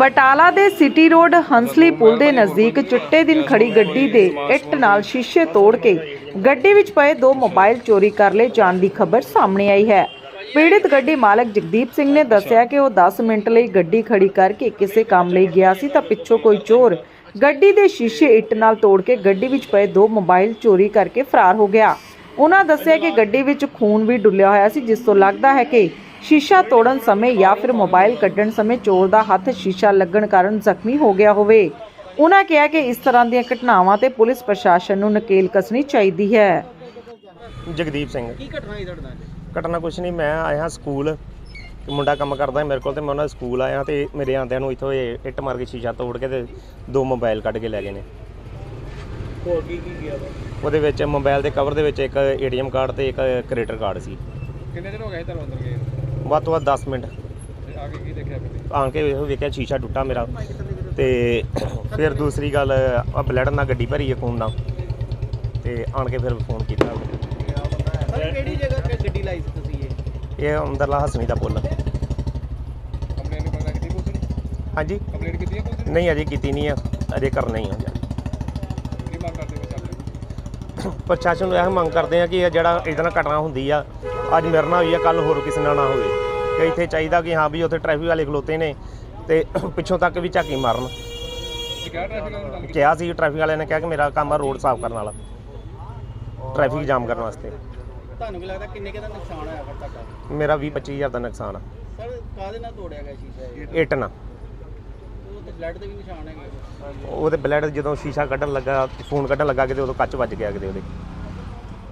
ਬਟਾਲਾ ਦੇ city road Hansli ਪੁਲ ਦੇ ਨਜ਼ਦੀਕ ਚਿੱਟੇ ਦਿਨ ਖੜੀ ਗੱਡੀ ਦੇ ਇੱਟ ਨਾਲ ਸ਼ੀਸ਼ੇ ਤੋੜ ਕੇ ਗੱਡੀ ਵਿੱਚ ਪਏ ਦੋ ਮੋਬਾਈਲ ਚੋਰੀ ਕਰ ਲਏ ਜਾਣ ਦੀ ਖਬਰ ਸਾਹਮਣੇ ਆਈ ਹੈ। ਪੀੜਿਤ ਗੱਡੀ ਮਾਲਕ ਜਗਦੀਪ ਸਿੰਘ ਨੇ ਦੱਸਿਆ ਕਿ ਉਹ 10 ਮਿੰਟ ਲਈ ਗੱਡੀ ਖੜੀ ਕਰਕੇ ਕਿਸੇ ਕੰਮ ਲਈ ਗਿਆ ਸੀ ਤਾਂ ਪਿੱਛੋਂ ਕੋਈ ਚੋਰ ਗੱਡੀ ਦੇ ਸ਼ੀਸ਼ੇ ਇੱਟ ਨਾਲ ਤੋੜ ਕੇ ਗੱਡੀ ਵਿੱਚ ਪਏ ਦੋ ਮੋਬਾਈਲ ਚੋਰੀ ਕਰਕੇ ਫਰਾਰ ਹੋ ਗਿਆ। ਉਹਨਾਂ ਦੱਸਿਆ ਕਿ ਗੱਡੀ ਵਿੱਚ ਖੂਨ ਵੀ ਡੁੱਲਿਆ ਹੋਇਆ ਸੀ ਜਿਸ ਤੋਂ ਲੱਗਦਾ ਹੈ ਕਿ ਸ਼ੀਸ਼ਾ ਤੋੜਨ ਸਮੇਂ ਜਾਂ ਫਿਰ ਮੋਬਾਈਲ ਕੱਢਣ ਸਮੇਂ ਚੋਰ ਦਾ ਹੱਥ ਸ਼ੀਸ਼ਾ ਲੱਗਣ ਕਾਰਨ ਜ਼ਖਮੀ ਹੋ ਗਿਆ ਹੋਵੇ। ਉਹਨਾਂ ਕਿਹਾ ਕਿ ਇਸ ਤਰ੍ਹਾਂ ਦੀਆਂ ਘਟਨਾਵਾਂ ਤੇ ਪੁਲਿਸ ਪ੍ਰਸ਼ਾਸਨ ਨੂੰ ਨਕੇਲ ਕੱਸਣੀ ਚਾਹੀਦੀ ਹੈ। ਜਗਦੀਪ ਸਿੰਘ। ਕੀ ਘਟਨਾ ਹੋਈ ਤੁਹਾਡੇ ਨਾਲ? ਘਟਨਾ ਕੁਛ ਨਹੀਂ ਮੈਂ ਆਇਆ ਸਕੂਲ। ਮੁੰਡਾ ਕੰਮ ਕਰਦਾ ਮੇਰੇ ਕੋਲ ਤੇ ਮੈਂ ਉਹਨਾਂ ਦੇ ਸਕੂਲ ਆਇਆ ਤੇ ਮੇਰੇ ਆਂਦਿਆਂ ਨੂੰ ਇੱਥੋਂ ਇਹ ਇੱਟ ਮਾਰ ਕੇ ਸ਼ੀਸ਼ਾ ਤੋੜ ਕੇ ਤੇ ਦੋ ਮੋਬਾਈਲ ਕੱਢ ਕੇ ਲੈ ਗਏ ਨੇ। ਹੋਰ ਕੀ ਕੀ ਗਿਆ ਉਹਦੇ ਵਿੱਚ ਮੋਬਾਈਲ ਦੇ ਕਵਰ ਦੇ ਵਿੱਚ ਇੱਕ ਏਟੀਐਮ ਕਾਰਡ ਤੇ ਇੱਕ ਕ੍ਰੈਡਿਟ ਕਾਰਡ ਸੀ। ਕਿੰਨੇ ਦਿਨ ਹੋ ਗਏ ਤੁਹਾਨੂੰ ਅੰਦਰ ਗਏ ਵੱਧ ਤੋਂ ਵੱਧ 10 ਮਿੰਟ। ਆ ਕੇ ਕੀ ਦੇਖਿਆ ਫਿਰ? ਆਣ ਕੇ ਵੇਖੋ ਵੇਖਿਆ ਸ਼ੀਸ਼ਾ ਟੁੱਟਾ ਮੇਰਾ। ਤੇ ਫਿਰ ਦੂਸਰੀ ਗੱਲ ਆ ਬਲੱਡ ਨਾਲ ਗੱਡੀ ਭਰੀ ਹੈ ਖੂਨ ਨਾਲ। ਤੇ ਆਣ ਕੇ ਫਿਰ ਫੋਨ ਕੀਤਾ। ਸਰ ਕਿਹੜੀ ਜਗ੍ਹਾ ਤੇ ਗੱਡੀ ਲਾਈ ਸੀ ਤੁਸੀਂ ਇਹ? ਇਹ ਅੰਦਰਲਾ ਹਸਣੀ ਦਾ ਪੁੱਲ। ਕੰਪਲੇਂਟ ਕਰਨਾ ਕੀਤੀ ਪੁਲਿਸ ਨੇ? ਹਾਂਜੀ। ਕੰਪਲੇਂਟ ਕੀਤੀ ਹੈ ਪੁਲਿਸ ਨੇ? ਨਹੀਂ ਅਜੇ ਕੀਤੀ ਨਹੀਂ ਆ। ਅਜੇ ਕਰਨਾ ਹੀ ਆ ਜੀ ਕੀ ਮੰਗ ਕਰਦੇ ਹੋ ਚਾਹਤੇ ਪ੍ਰਸ਼ਾਸਨ ਨੂੰ ਇਹ ਮੰਗ ਕਰਦੇ ਆ ਕਿ ਇਹ ਜਿਹੜਾ ਇਹਦੇ ਨਾਲ ਘਟਨਾ ਹੁੰਦੀ ਆ ਅੱਜ ਮੇਰੇ ਨਾਲ ਹੋਈ ਆ ਕੱਲ ਹੋਰ ਕਿਸੇ ਨਾਲ ਨਾ ਹੋਵੇ। ਕਿ ਇੱਥੇ ਚਾਹੀਦਾ ਕਿ ਹਾਂ ਵੀ ਉੱਥੇ ਟ੍ਰੈਫਿਕ ਵਾਲੇ ਖਲੋਤੇ ਨੇ ਤੇ ਪਿੱਛੋਂ ਤੱਕ ਵੀ ਝਾਕੀ ਮਾਰਨ। ਕਿਹਾ ਸੀ ਟ੍ਰੈਫਿਕ ਵਾਲਿਆਂ ਨੇ ਕਿਹਾ ਕਿ ਮੇਰਾ ਕੰਮ ਆ ਰੋਡ ਸਾਫ਼ ਕਰਨ ਵਾਲਾ ਟ੍ਰੈਫਿਕ ਜਾਮ ਕਰਨ ਵਾਸਤੇ। ਤੁਹਾਨੂੰ ਕੀ ਲੱਗਦਾ ਕਿੰਨੇ ਕੁ ਦਾ ਨੁਕਸਾਨ ਹੋਇਆ ਫਿਰ ਮੇਰਾ 20 25000 ਦਾ ਨੁਕਸਾਨ ਆ। ਸਰ ਕਾਹਦੇ ਨਾਲ ਤੋੜਿਆ ਗਿਆ ਸ਼ੀਸ਼ਾ ਇਹ? ਤੇ ਬਲੱਡ ਦੇ ਵੀ ਨਿਸ਼ਾਨ ਹੈਗੇ। ਉਹਦੇ ਬਲੈਡ ਜਦੋਂ ਸ਼ੀਸ਼ਾ ਕੱਢਣ ਲੱਗਾ, ਫੋਨ ਕੱਢਣ ਲੱਗਾ ਕਿਤੇ, ਉਦੋਂ ਕੱਚ ਵੱਜ ਗਿਆ ਕਿਤੇ ਉਹਦੇ।